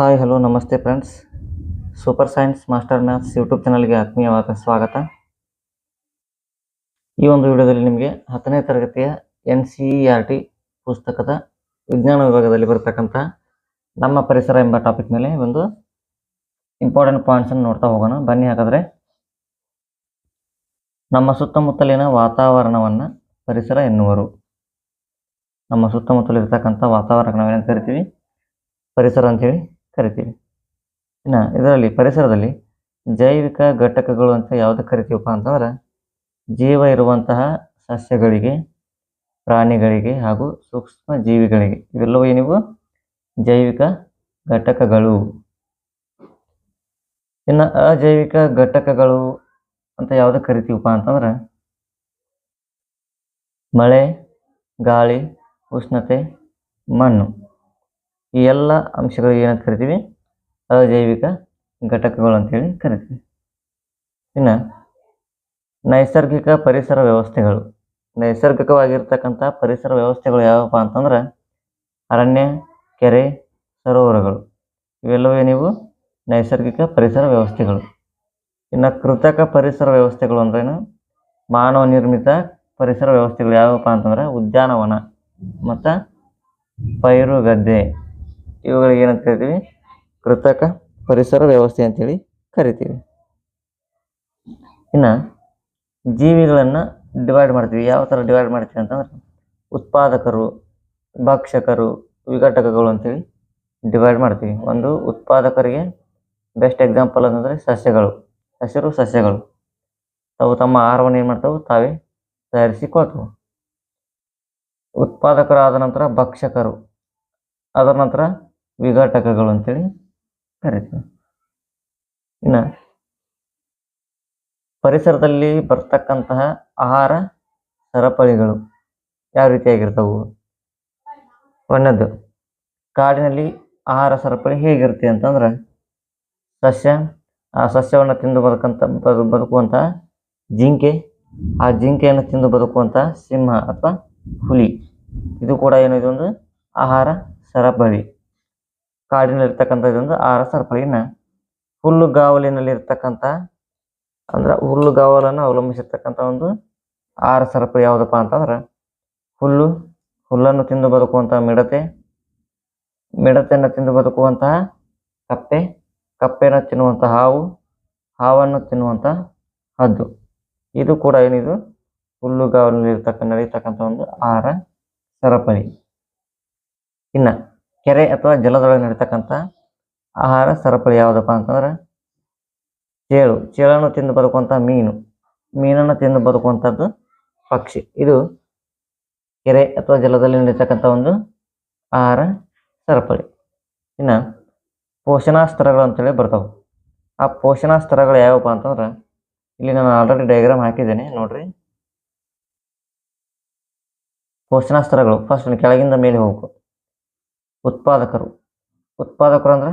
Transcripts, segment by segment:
Hi, hello, ನಮಸ್ತೆ friends. Super science master maths YouTube ಚಾನಲ್ಗೆ ಆತ್ಮೀಯವಾದ ಸ್ವಾಗತ. ಈ ಒಂದು ವಿಡಿಯೋದಲ್ಲಿ ನಿಮಗೆ ಹತ್ತನೇ ತರಗತಿಯ ಎನ್ ಸಿ ಟಿ ಪುಸ್ತಕದ ವಿಜ್ಞಾನ ವಿಭಾಗದಲ್ಲಿ ಬರತಕ್ಕಂಥ ನಮ್ಮ ಪರಿಸರ ಎಂಬ ಟಾಪಿಕ್ ಮೇಲೆ ಒಂದು ಇಂಪಾರ್ಟೆಂಟ್ ಪಾಯಿಂಟ್ಸನ್ನು ನೋಡ್ತಾ ಹೋಗೋಣ. ಬನ್ನಿ ಹಾಗಾದರೆ. ನಮ್ಮ ಸುತ್ತಮುತ್ತಲಿನ ವಾತಾವರಣವನ್ನು ಪರಿಸರ ಎನ್ನುವರು. ನಮ್ಮ ಸುತ್ತಮುತ್ತಲಿರ್ತಕ್ಕಂಥ ವಾತಾವರಣ ನಾವೇನಂತ ಕರಿತೀವಿ? ಪರಿಸರ ಅಂತೇಳಿ. ಕರಿತೀವಿ. ಇನ್ನು ಇದರಲ್ಲಿ, ಪರಿಸರದಲ್ಲಿ ಜೈವಿಕ ಘಟಕಗಳು ಅಂತ ಯಾವುದಕ್ಕೆ ಕರಿತೀವಪ್ಪ ಅಂತಂದ್ರೆ ಜೀವ ಇರುವಂತಹ ಸಸ್ಯಗಳಿಗೆ, ಪ್ರಾಣಿಗಳಿಗೆ ಹಾಗೂ ಸೂಕ್ಷ್ಮ ಜೀವಿಗಳಿಗೆ. ಇವೆಲ್ಲವೂ ಏನಿವು? ಜೈವಿಕ ಘಟಕಗಳು. ಇನ್ನು ಅಜೈವಿಕ ಘಟಕಗಳು ಅಂತ ಯಾವುದಕ್ಕೆ ಕರಿತೀವಪ್ಪ ಅಂತಂದ್ರೆ ಮಳೆ, ಗಾಳಿ, ಉಷ್ಣತೆ, ಮಣ್ಣು. ಈ ಎಲ್ಲ ಅಂಶಗಳು ಏನಂತ ಕರಿತೀವಿ? ಅಜೈವಿಕ ಘಟಕಗಳು ಅಂತೇಳಿ ಕರಿತೀವಿ. ಇನ್ನು ನೈಸರ್ಗಿಕ ಪರಿಸರ ವ್ಯವಸ್ಥೆಗಳು. ನೈಸರ್ಗಿಕವಾಗಿರ್ತಕ್ಕಂಥ ಪರಿಸರ ವ್ಯವಸ್ಥೆಗಳು ಯಾವಪ್ಪ ಅಂತಂದ್ರೆ ಅರಣ್ಯ, ಕೆರೆ, ಸರೋವರಗಳು. ಇವೆಲ್ಲವೇ ನೀವು ನೈಸರ್ಗಿಕ ಪರಿಸರ ವ್ಯವಸ್ಥೆಗಳು. ಇನ್ನು ಕೃತಕ ಪರಿಸರ ವ್ಯವಸ್ಥೆಗಳು ಅಂದ್ರೇನು ಮಾನವ ನಿರ್ಮಿತ ಪರಿಸರ ವ್ಯವಸ್ಥೆಗಳು ಯಾವಪ್ಪ ಅಂತಂದ್ರೆ ಉದ್ಯಾನವನ ಮತ್ತು ಪೈರು ಗದ್ದೆ ಇವುಗಳಿಗೆ ಏನಂತ ಕರಿತೀವಿ ಕೃತಕ ಪರಿಸರ ವ್ಯವಸ್ಥೆ ಅಂತೇಳಿ ಕರಿತೀವಿ. ಇನ್ನು ಜೀವಿಗಳನ್ನು ಡಿವೈಡ್ ಮಾಡ್ತೀವಿ. ಯಾವ ಥರ ಡಿವೈಡ್ ಮಾಡ್ತೀವಿ ಅಂತಂದ್ರೆ ಉತ್ಪಾದಕರು ಭಕ್ಷಕರು ವಿಘಟಕಗಳು ಅಂತೇಳಿ ಡಿವೈಡ್ ಮಾಡ್ತೀವಿ. ಒಂದು ಉತ್ಪಾದಕರಿಗೆ ಬೆಸ್ಟ್ ಎಕ್ಸಾಂಪಲ್ ಅಂತಂದರೆ ಸಸ್ಯಗಳು. ಹಸಿರು ಸಸ್ಯಗಳು. ತಾವು ತಮ್ಮ ಆಹಾರವನ್ನು ಏನು ಮಾಡ್ತಾವೆ? ತಾವೇ ತಯಾರಿಸಿಕೊಳ್ತವೆ. ಉತ್ಪಾದಕರಾದ ನಂತರ ಭಕ್ಷಕರು ಅದರ ನಂತರ ವಿಘಟಕಗಳು ಅಂತೇಳಿ ಕರಿತೀವಿ. ಇನ್ನು ಪರಿಸರದಲ್ಲಿ ಬರ್ತಕ್ಕಂತಹ ಆಹಾರ ಸರಪಳಿಗಳು ಯಾವ ರೀತಿಯಾಗಿರ್ತವು? ಒಂದದ್ದು ಕಾಡಿನಲ್ಲಿ ಆಹಾರ ಸರಪಳಿ ಹೇಗಿರುತ್ತೆ ಅಂತಂದ್ರೆ ಸಸ್ಯ, ಆ ಸಸ್ಯವನ್ನು ತಿಂದು ಬದುಕಂತ ಬದು ಬದುಕುವಂಥ ಜಿಂಕೆ, ಆ ಜಿಂಕೆಯನ್ನು ತಿಂದು ಬದುಕುವಂಥ ಸಿಂಹ ಅಥವಾ ಹುಲಿ. ಇದು ಕೂಡ ಏನಿದೆ ಒಂದು ಆಹಾರ ಸರಪಳಿ. ಕಾಡಿನಲ್ಲಿರ್ತಕ್ಕಂಥ ಇದೊಂದು ಆಹಾರ ಸರಪಳಿನ ಹುಲ್ಲುಗಾವಲಿನಲ್ಲಿರ್ತಕ್ಕಂಥ, ಅಂದ್ರೆ ಹುಲ್ಲುಗಾವಲನ್ನು ಅವಲಂಬಿಸಿರ್ತಕ್ಕಂಥ ಒಂದು ಆಹಾರ ಸರಪಳಿ ಯಾವುದಪ್ಪ ಅಂತಂದ್ರೆ ಹುಲ್ಲು, ಹುಲ್ಲನ್ನು ತಿಂದು ಬದುಕುವಂತಹ ಮಿಡತೆ, ಮಿಡತೆಯನ್ನು ತಿಂದು ಬದುಕುವಂತಹ ಕಪ್ಪೆ, ಕಪ್ಪೆಯನ್ನು ತಿನ್ನುವಂತಹ ಹಾವು, ಹಾವನ್ನು ತಿನ್ನುವಂಥ ಹದ್ದು. ಇದು ಕೂಡ ಏನಿದು? ಹುಲ್ಲುಗಾವಲಿನಲ್ಲಿ ಇರ್ತಕ್ಕಂಥ ನಡೀತಕ್ಕಂಥ ಒಂದು ಆಹಾರ ಸರಪಳಿ. ಇನ್ನು ಕೆರೆ ಅಥವಾ ಜಲದೊಳಗೆ ನಡೀತಕ್ಕಂಥ ಆಹಾರ ಸರಪಳಿ ಯಾವುದಪ್ಪ ಅಂತಂದ್ರೆ ಚೇಳು. ಚೇಳನ್ನು ತಿಂದು ಬದುಕುವಂಥ ಮೀನು. ಮೀನನ್ನು ತಿಂದು ಬದುಕುವಂಥದ್ದು ಪಕ್ಷಿ. ಇದು ಕೆರೆ ಅಥವಾ ಜಲದಲ್ಲಿ ನಡೀತಕ್ಕಂಥ ಒಂದು ಆಹಾರ ಸರಪಳಿ. ಇನ್ನು ಪೋಷಣಾ ಸ್ತರಗಳು ಅಂತೇಳಿ ಬರ್ತಾವೆ. ಆ ಪೋಷಣಾ ಸ್ತರಗಳು ಯಾವಪ್ಪ ಅಂತಂದ್ರೆ ಇಲ್ಲಿ ನಾನು ಆಲ್ರೆಡಿ ಡಯಾಗ್ರಾಮ್ ಹಾಕಿದ್ದೇನೆ, ನೋಡ್ರಿ. ಪೋಷಣಾ ಸ್ತರಗಳು ಫಸ್ಟ್ ಕೆಳಗಿಂದ ಮೇಲೆ ಹೋಗ್ಬೇಕು. ಉತ್ಪಾದಕರು. ಉತ್ಪಾದಕರು ಅಂದ್ರೆ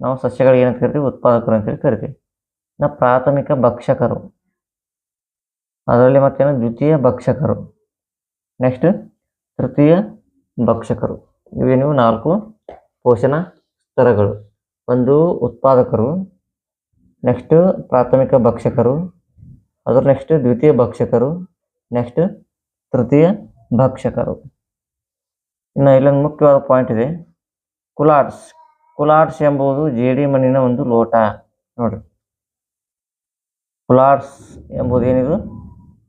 ನಾವು ಸಸ್ಯಗಳಿಗೆ ಏನಂತ ಕರಿತೀವಿ? ಉತ್ಪಾದಕರು ಅಂತೇಳಿ ಕರಿತೀವಿ. ಇನ್ನು ಪ್ರಾಥಮಿಕ ಭಕ್ಷಕರು. ಅದರಲ್ಲಿ ಮತ್ತೇನು? ದ್ವಿತೀಯ ಭಕ್ಷಕರು. ನೆಕ್ಸ್ಟ್ ತೃತೀಯ ಭಕ್ಷಕರು. ಇವೇನಿವು ನಾಲ್ಕು ಪೋಷಣ ಸ್ತರಗಳು. ಒಂದು ಉತ್ಪಾದಕರು. ನೆಕ್ಸ್ಟ್ ಪ್ರಾಥಮಿಕ ಭಕ್ಷಕರು. ಅದರ ನೆಕ್ಸ್ಟ್ ದ್ವಿತೀಯ ಭಕ್ಷಕರು. ನೆಕ್ಸ್ಟ್ ತೃತೀಯ ಭಕ್ಷಕರು. ಇನ್ನು ಇಲ್ಲೊಂದು ಮುಖ್ಯವಾದ ಪಾಯಿಂಟ್ ಇದೆ. ಕುಲಾಟ್ಸ್ ಕುಲಾಟ್ಸ್ ಎಂಬುದು ಜೇಡಿ ಮಣ್ಣಿನ ಒಂದು ಲೋಟ. ನೋಡಿ ಕುಲಾಟ್ಸ್ ಎಂಬುದು ಏನಿದು?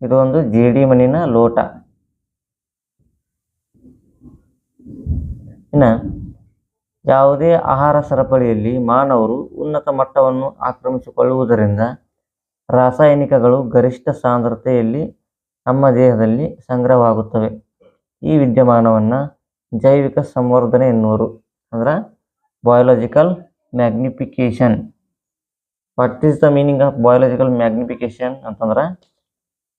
ಇದು ಒಂದು ಜೇಡಿ ಮಣ್ಣಿನ ಲೋಟ. ಇನ್ನು ಯಾವುದೇ ಆಹಾರ ಸರಪಳಿಯಲ್ಲಿ ಮಾನವರು ಉನ್ನತ ಮಟ್ಟವನ್ನು ಆಕ್ರಮಿಸಿಕೊಳ್ಳುವುದರಿಂದ ರಾಸಾಯನಿಕಗಳು ಗರಿಷ್ಠ ಸಾಂದ್ರತೆಯಲ್ಲಿ ನಮ್ಮ ದೇಹದಲ್ಲಿ ಸಂಗ್ರಹವಾಗುತ್ತವೆ. ಈ ವಿದ್ಯಮಾನವನ್ನು ಜೈವಿಕ ಸಂವರ್ಧನೆ ಎನ್ನುವರು. ಅಂದ್ರೆ biological magnification what is the meaning of biological magnification ಅಂತಂದ್ರೆ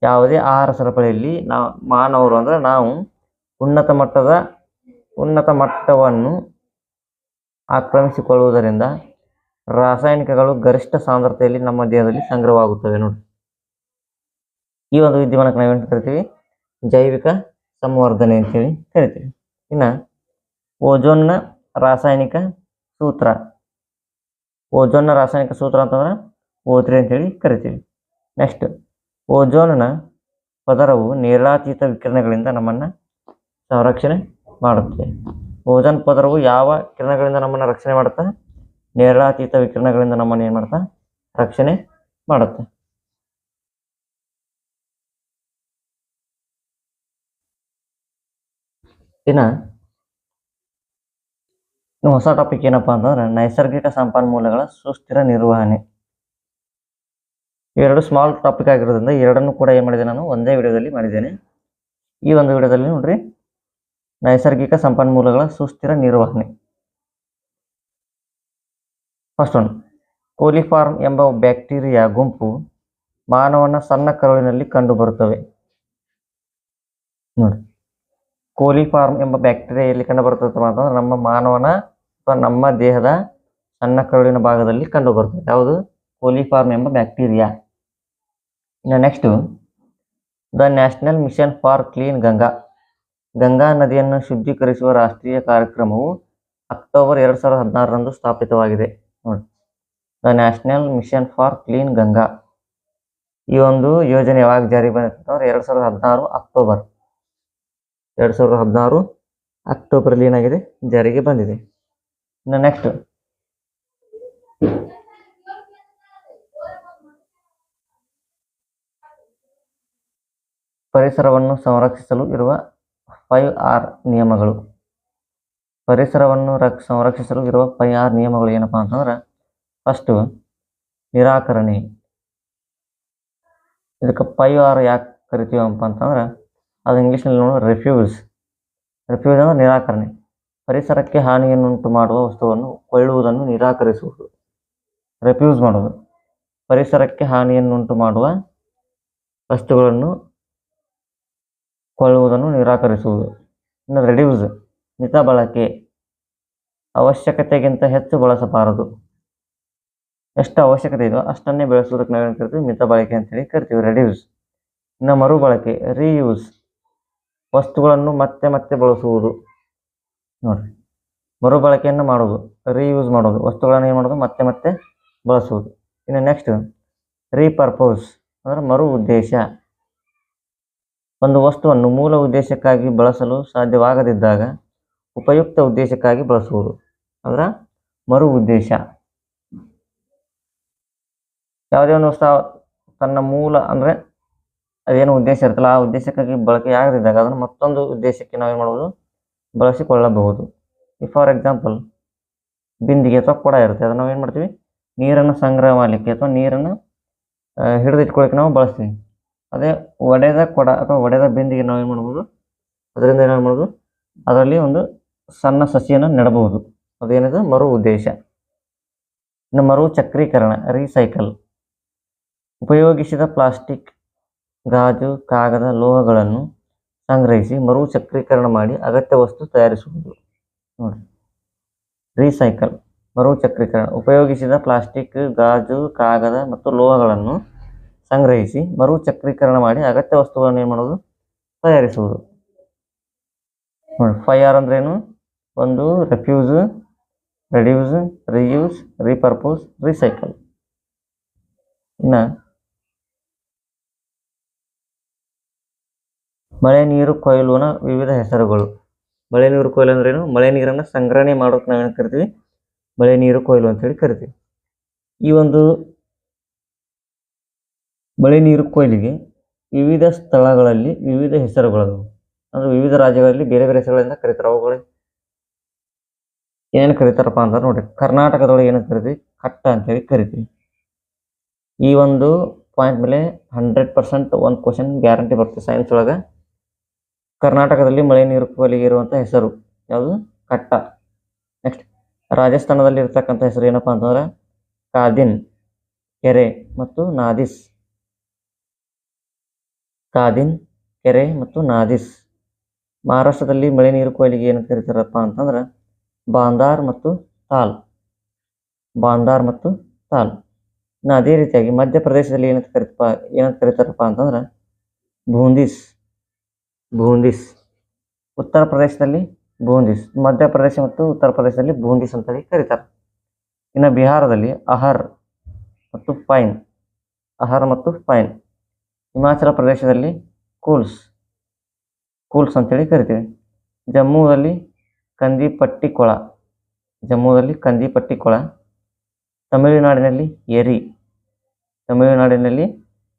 ಯಾವುದೇ ಆಹಾರ ಸರಪಳಿಯಲ್ಲಿ ನಾವು ಮಾನವರು ಅಂದ್ರೆ ನಾವು ಉನ್ನತ ಮಟ್ಟದ, ಉನ್ನತ ಮಟ್ಟವನ್ನು ಆಕ್ರಮಿಸಿಕೊಳ್ಳುವುದರಿಂದ ರಾಸಾಯನಿಕಗಳು ಗರಿಷ್ಠ ಸಾಂದ್ರತೆಯಲ್ಲಿ ನಮ್ಮ ದೇಹದಲ್ಲಿ ಸಂಗ್ರಹವಾಗುತ್ತವೆ ನೋಡಿ. ಈ ಒಂದು ವಿದ್ಯಮಾನಕ್ಕೆ ನಾವೇನು ಕರಿತೀವಿ? ಜೈವಿಕ ಸಂವರ್ಧನೆ ಅಂತೇಳಿ ಕರಿತೀವಿ. ಇನ್ನು ಓಜೋನ್ನ ರಾಸಾಯನಿಕ ಸೂತ್ರ ಓಜೋನ್ನ ರಾಸಾಯನಿಕ ಸೂತ್ರ ಅಂತಂದ್ರೆ ಓ ತ್ರೀ ಅಂತೇಳಿ ಕರಿತೀವಿ ನೆಕ್ಸ್ಟ್ ಓಜೋನ್ನ ಪದರವು ನೇರಳಾತೀತ ವಿಕಿರಣಗಳಿಂದ ನಮ್ಮನ್ನು ಸಂರಕ್ಷಣೆ ಮಾಡುತ್ತೆ ಓಜೋನ್ ಪದರವು ಯಾವ ಕಿರಣಗಳಿಂದ ನಮ್ಮನ್ನು ರಕ್ಷಣೆ ಮಾಡುತ್ತೆ ನೇರಳಾತೀತ ವಿಕಿರಣಗಳಿಂದ ನಮ್ಮನ್ನು ಏನು ಮಾಡುತ್ತೆ ರಕ್ಷಣೆ ಮಾಡುತ್ತೆ ಇನ್ನು ಹೊಸ ಟಾಪಿಕ್ ಏನಪ್ಪಾ ಅಂತಂದ್ರೆ ನೈಸರ್ಗಿಕ ಸಂಪನ್ಮೂಲಗಳ ಸುಸ್ಥಿರ ನಿರ್ವಹಣೆ. ಇವೆರಡು ಸ್ಮಾಲ್ ಟಾಪಿಕ್ ಆಗಿರೋದ್ರಿಂದ ಎರಡನ್ನು ಕೂಡ ಏನು ಮಾಡಿದೆ ನಾನು? ಒಂದೇ ವಿಡಿಯೋದಲ್ಲಿ ಮಾಡಿದ್ದೇನೆ. ಈ ಒಂದು ವಿಡಿಯೋದಲ್ಲಿ ನೋಡ್ರಿ. ನೈಸರ್ಗಿಕ ಸಂಪನ್ಮೂಲಗಳ ಸುಸ್ಥಿರ ನಿರ್ವಹಣೆ. ಫಸ್ಟ್ ಒನ್ ಕೋಲಿಫಾರ್ಮ್ ಎಂಬ ಬ್ಯಾಕ್ಟೀರಿಯಾ ಗುಂಪು ಮಾನವನ ಸಣ್ಣ ಕರುಳಿನಲ್ಲಿ ಕಂಡುಬರುತ್ತವೆ. ನೋಡಿ ಕೋಲಿಫಾರ್ಮ್ ಎಂಬ ಬ್ಯಾಕ್ಟೀರಿಯಾ ಎಲ್ಲಿ ಕಂಡುಬರುತ್ತದೆ ಅಂತಂದ್ರೆ ನಮ್ಮ ಮಾನವನ ಅಥವಾ ನಮ್ಮ ದೇಹದ ಸಣ್ಣ ಕರುಳಿನ ಭಾಗದಲ್ಲಿ ಕಂಡು ಬರ್ತದೆ ಯಾವುದು? ಕೋಲಿಫಾರ್ಮ್ ಎಂಬ ಬ್ಯಾಕ್ಟೀರಿಯಾ. ಇನ್ನು next the national mission for clean Ganga Ganga ನದಿಯನ್ನು ಶುದ್ಧೀಕರಿಸುವ ರಾಷ್ಟ್ರೀಯ ಕಾರ್ಯಕ್ರಮವು ಅಕ್ಟೋಬರ್ ಎರಡು ಸಾವಿರದ ಹದಿನಾರರಂದು ಸ್ಥಾಪಿತವಾಗಿದೆ. ನೋಡಿ. The national mission for clean Ganga ಈ ಒಂದು ಯೋಜನೆ ಯಾವಾಗ ಜಾರಿ ಬಂದಿತ್ತು ಅಂದ್ರೆ ಎರಡು ಸಾವಿರದ ಹದಿನಾರು ಅಕ್ಟೋಬರ್. ಎರಡು ಸಾವಿರದ ಹದಿನಾರು ಅಕ್ಟೋಬರಲ್ಲಿ ಏನಾಗಿದೆ? ಜಾರಿಗೆ ಬಂದಿದೆ. ಇನ್ನು ನೆಕ್ಸ್ಟ್ ಪರಿಸರವನ್ನು ಸಂರಕ್ಷಿಸಲು ಇರುವ ಫೈವ್ ಆರ್ ನಿಯಮಗಳು. ಪರಿಸರವನ್ನು ರಕ್ ಸಂರಕ್ಷಿಸಲು ಇರುವ ಫೈವ್ ಆರ್ ನಿಯಮಗಳು ಏನಪ್ಪಾ ಅಂತಂದ್ರೆ ಫಸ್ಟು ನಿರಾಕರಣೆ. ಇದಕ್ಕೆ ಫೈವ್ ಆರ್ ಯಾಕೆ ಕರಿತೀವಪ್ಪ ಅಂತಂದ್ರೆ ಅದು ಇಂಗ್ಲೀಷ್ನಲ್ಲಿ ನೋಡಿ ರೆಫ್ಯೂಸ್ ರೆಫ್ಯೂಸ್ ಅಂದರೆ ನಿರಾಕರಣೆ. ಪರಿಸರಕ್ಕೆ ಹಾನಿಯನ್ನುಂಟು ಮಾಡುವ ವಸ್ತುವನ್ನು ಕೊಳ್ಳುವುದನ್ನು ನಿರಾಕರಿಸುವುದು. ರೆಫ್ಯೂಸ್ ಮಾಡೋದು. ಪರಿಸರಕ್ಕೆ ಹಾನಿಯನ್ನುಂಟು ಮಾಡುವ ವಸ್ತುಗಳನ್ನು ಕೊಳ್ಳುವುದನ್ನು ನಿರಾಕರಿಸುವುದು. ಇನ್ನು ರೆಡ್ಯೂಸ್ ಮಿತ ಬಳಕೆ. ಅವಶ್ಯಕತೆಗಿಂತ ಹೆಚ್ಚು ಬಳಸಬಾರದು. ಎಷ್ಟು ಅವಶ್ಯಕತೆ ಇದೆಯೋ ಅಷ್ಟನ್ನೇ ಬೆಳೆಸುವುದಕ್ಕೆ ನಾವೇನು ಕರಿತೀವಿ ಮಿತ ಬಳಕೆ ಅಂತೇಳಿ ಕರಿತೀವಿ. ರೆಡ್ಯೂಸ್ ಇನ್ನು ಮರುಬಳಕೆ ರೀಯೂಸ್ ವಸ್ತುಗಳನ್ನು ಮತ್ತೆ ಮತ್ತೆ ಬಳಸುವುದು. ನೋಡ್ರಿ. ಮರುಬಳಕೆಯನ್ನು ಮಾಡೋದು ರೀಯೂಸ್ ಮಾಡೋದು ವಸ್ತುಗಳನ್ನು ಏನು ಮಾಡೋದು ಮತ್ತೆ ಮತ್ತೆ ಬಳಸುವುದು. ಇನ್ನು ನೆಕ್ಸ್ಟ್ ರೀಪರ್ಪೋಸ್ ಅಂದ್ರೆ ಮರು ಉದ್ದೇಶ. ಒಂದು ವಸ್ತುವನ್ನು ಮೂಲ ಉದ್ದೇಶಕ್ಕಾಗಿ ಬಳಸಲು ಸಾಧ್ಯವಾಗದಿದ್ದಾಗ ಉಪಯುಕ್ತ ಉದ್ದೇಶಕ್ಕಾಗಿ ಬಳಸುವುದು. ಅದರ ಮರು ಉದ್ದೇಶ. ಯಾವುದೇ ಒಂದು ವಸ್ತು ತನ್ನ ಮೂಲ ಅಂದರೆ ಅದೇನು ಉದ್ದೇಶ ಇರ್ತಲ್ಲ ಆ ಉದ್ದೇಶಕ್ಕಾಗಿ ಬಳಕೆ ಆಗದಿದ್ದಾಗ ಅದನ್ನು ಮತ್ತೊಂದು ಉದ್ದೇಶಕ್ಕೆ ನಾವೇನು ಮಾಡ್ಬೋದು? ಬಳಸಿಕೊಳ್ಳಬಹುದು. ಈ ಫಾರ್ ಎಕ್ಸಾಂಪಲ್ ಬಿಂದಿಗೆ ಅಥವಾ ಕೊಡ ಇರುತ್ತೆ, ಅದನ್ನು ನಾವೇನು ಮಾಡ್ತೀವಿ? ನೀರನ್ನು ಸಂಗ್ರಹ ಮಾಡಲಿಕ್ಕೆ ಅಥವಾ ನೀರನ್ನು ಹಿಡಿದಿಟ್ಕೊಳ್ಳಿಕ್ಕೆ ನಾವು ಬಳಸ್ತೀವಿ. ಅದೇ ಒಡೆದ ಕೊಡ ಅಥವಾ ಒಡೆದ ಬಿಂದಿಗೆ ನಾವೇನು ಮಾಡ್ಬೋದು? ಅದರಿಂದ ಏನು ಮಾಡ್ಬೋದು? ಅದರಲ್ಲಿ ಒಂದು ಸಣ್ಣ ಸಸಿಯನ್ನು ನೆಡಬಹುದು. ಅದೇನಿದೆ? ಮರು ಉದ್ದೇಶ. ಇನ್ನು ಮರು ಚಕ್ರೀಕರಣ ರೀಸೈಕಲ್ ಉಪಯೋಗಿಸಿದ ಪ್ಲಾಸ್ಟಿಕ್ ಗಾಜು, ಕಾಗದ, ಲೋಹಗಳನ್ನು ಸಂಗ್ರಹಿಸಿ ಮರು ಚಕ್ರೀಕರಣ ಮಾಡಿ ಅಗತ್ಯ ವಸ್ತು ತಯಾರಿಸುವುದು. ನೋಡಿ. ರೀಸೈಕಲ್ ಮರು ಚಕ್ರೀಕರಣ ಉಪಯೋಗಿಸಿದ ಪ್ಲಾಸ್ಟಿಕ್, ಗಾಜು, ಕಾಗದ ಮತ್ತು ಲೋಹಗಳನ್ನು ಸಂಗ್ರಹಿಸಿ ಮರು ಚಕ್ರೀಕರಣ ಮಾಡಿ ಅಗತ್ಯ ವಸ್ತುಗಳನ್ನು ಏನು ಮಾಡೋದು ತಯಾರಿಸುವುದು. ನೋಡಿ ಫೈ ಆರ್ ಅಂದ್ರೇನು ಒಂದು, refuse, reduce, reuse, repurpose, recycle. ಇನ್ನು ಮಳೆ ನೀರು ಕೊಯ್ಲುನ ವಿವಿಧ ಹೆಸರುಗಳು. ಮಳೆ ನೀರು ಕೊಯ್ಲು ಅಂದ್ರೇನು ಮಳೆ ನೀರನ್ನು ಸಂಗ್ರಹಣೆ ಮಾಡೋಕೆ ನಾವೇನು ಕರಿತೀವಿ? ಮಳೆ ನೀರು ಕೊಯ್ಲು ಅಂತೇಳಿ ಕರಿತೀವಿ. ಈ ಒಂದು ಮಳೆ ನೀರು ಕೊಯ್ಲಿಗೆ ವಿವಿಧ ಸ್ಥಳಗಳಲ್ಲಿ ವಿವಿಧ ಹೆಸರುಗಳು ಅಂದ್ರೆ ವಿವಿಧ ರಾಜ್ಯಗಳಲ್ಲಿ ಬೇರೆ ಬೇರೆ ಹೆಸರುಗಳಿಂದ ಕರೀತಾರೆ. ಅವುಗಳು ಏನೇನು ಕರೀತಾರಪ್ಪ ಅಂದ್ರೆ ನೋಡಿ ಕರ್ನಾಟಕದೊಳಗೆ ಏನು ಕರಿತೀವಿ? ಕಟ್ಟ ಅಂತೇಳಿ ಕರಿತೀವಿ. ಈ ಒಂದು ಪಾಯಿಂಟ್ ಮೇಲೆ ಹಂಡ್ರೆಡ್ ಪರ್ಸೆಂಟ್ ಒಂದು ಕ್ವಶನ್ ಗ್ಯಾರಂಟಿ ಬರುತ್ತೆ ಸೈನ್ಸ್ ಒಳಗೆ. ಕರ್ನಾಟಕದಲ್ಲಿ ಮಳೆ ನೀರು ಕೊಯ್ಲಿಗೆ ಇರುವಂಥ ಹೆಸರು. ಯಾವುದು? ಕಟ್ಟ. ನೆಕ್ಸ್ಟ್ ರಾಜಸ್ಥಾನದಲ್ಲಿ ಇರತಕ್ಕಂತ ಹೆಸರು ಏನಪ್ಪ ಅಂತಂದ್ರೆ ಕಾದಿನ್, ಕೆರೆ ಮತ್ತು ನಾದಿಸ್. ಕಾದಿನ್, ಕೆರೆ ಮತ್ತು ನಾದಿಸ್. ಮಹಾರಾಷ್ಟ್ರದಲ್ಲಿ ಮಳೆ ನೀರು ಕೊಯ್ಲಿಗೆ ಏನು ಕರೀತಾರಪ್ಪ ಅಂತಂದ್ರೆ ಬಾಂದಾರ್ ಮತ್ತು ತಾಲ್. ಬಾಂದಾರ್ ಮತ್ತು ತಾಲ್. ಇನ್ನು ಅದೇ ರೀತಿಯಾಗಿ ಮಧ್ಯಪ್ರದೇಶದಲ್ಲಿ ಏನಂತ ಕರಿತಪ್ಪ, ಏನಂತ ಕರೀತಾರಪ್ಪ ಅಂತಂದ್ರೆ ಬೂಂದಿಸ್. ಬೂಂದಿಸ್. ಉತ್ತರ ಪ್ರದೇಶದಲ್ಲಿ ಬೂಂದಿಸ್ ಮಧ್ಯಪ್ರದೇಶ ಮತ್ತು ಉತ್ತರ ಪ್ರದೇಶದಲ್ಲಿ ಬೂಂದಿಸ್ ಅಂತೇಳಿ ಕರೀತಾರೆ. ಇನ್ನು ಬಿಹಾರದಲ್ಲಿ ಅಹರ್ ಮತ್ತು ಪೈನ್, ಅಹರ್ ಮತ್ತು ಪೈನ್. ಹಿಮಾಚಲ ಪ್ರದೇಶದಲ್ಲಿ ಕೂಲ್ಸ್ ಕೂಲ್ಸ್ ಅಂತೇಳಿ ಕರಿತೀವಿ. ಜಮ್ಮುದಲ್ಲಿ ಕಂದಿಪಟ್ಟಿ ಕೊಳ ಜಮ್ಮುದಲ್ಲಿ ಕಂದಿಪಟ್ಟಿ ಕೊಳ ತಮಿಳುನಾಡಿನಲ್ಲಿ ಎರಿ, ತಮಿಳುನಾಡಿನಲ್ಲಿ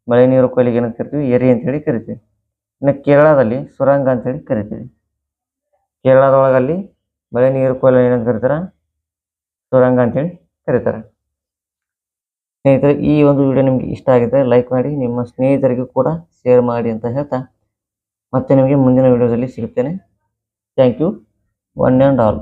ಮಳೆ ನೀರು ಕೊಯ್ಲಿಗೆ ಏನಂತ ಕರಿತೀವಿ, ಎರಿ ಅಂತೇಳಿ ಕರಿತೀವಿ. ಇನ್ನು ಕೇರಳದಲ್ಲಿ ಸುರಂಗ ಅಂತೇಳಿ ಕರಿತೀವಿ. ಕೇರಳದೊಳಗಲ್ಲಿ ಮಳೆ ನೀರು ಕೊಯ್ಲು ಏನಂತ ಕರೀತಾರೆ? ಸುರಂಗ ಅಂತೇಳಿ ಕರೀತಾರೆ. ಸ್ನೇಹಿತರೆ, ಈ ಒಂದು ವಿಡಿಯೋ ನಿಮಗೆ ಇಷ್ಟ ಆಗಿದ್ದರೆ ಲೈಕ್ ಮಾಡಿ, ನಿಮ್ಮ ಸ್ನೇಹಿತರಿಗೂ ಕೂಡ ಶೇರ್ ಮಾಡಿ ಅಂತ ಹೇಳ್ತಾ ಮತ್ತೆ ನಿಮಗೆ ಮುಂದಿನ ವಿಡಿಯೋದಲ್ಲಿ ಸಿಗುತ್ತೇನೆ thank you one and all